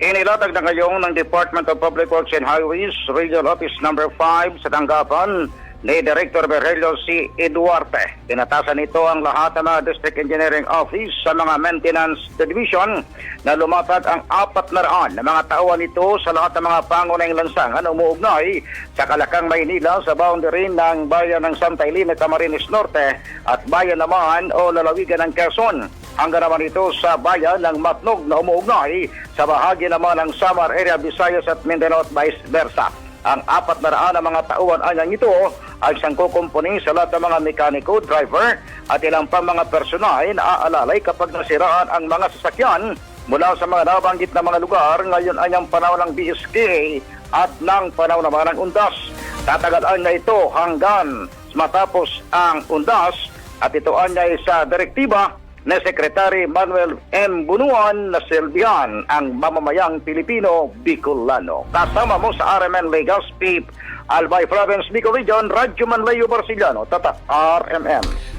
Inilatag na ngayong ng Department of Public Works and Highways Regional Office Number 5 sa tanggapan ni Director Berhelio C. Eduarte. Tinatasan nito ang lahat ng mga District Engineering Office sa mga Maintenance Division na lumatag ang apat na raan na mga tauhan nito sa lahat ng mga pangunahing lansangan umuugnay sa Kalakang, Maynila sa boundary ng bayan ng Santa Elena, Camarines Norte at bayan naman o lalawigan ng Quezon. Hanggang naman ito sa bayan ng Matnog na umuugnay sa bahagi naman ng Samar area, Visayas at Mindanao at vice versa. Ang apat na raan na mga tauhan anyang ito ay isang kukumpuni sa lahat ng mga mekaniko, driver at ilang pang mga personal na aalalay kapag nasiraan ang mga sasakyan mula sa mga nabanggit na mga lugar ngayon ay ang panahon ng BSK at ng panahon naman ng undas. Tatagalan na ito hanggang matapos ang undas at ito ay sa direktiba na Secretary Manuel M. Bunuan na silbihan ang mamamayang Pilipino Bicolano. Kasama mo sa RMN Legazpi, Albay Province, Bicol Region, Radyo Manlayo Barciliano, Tata RMN.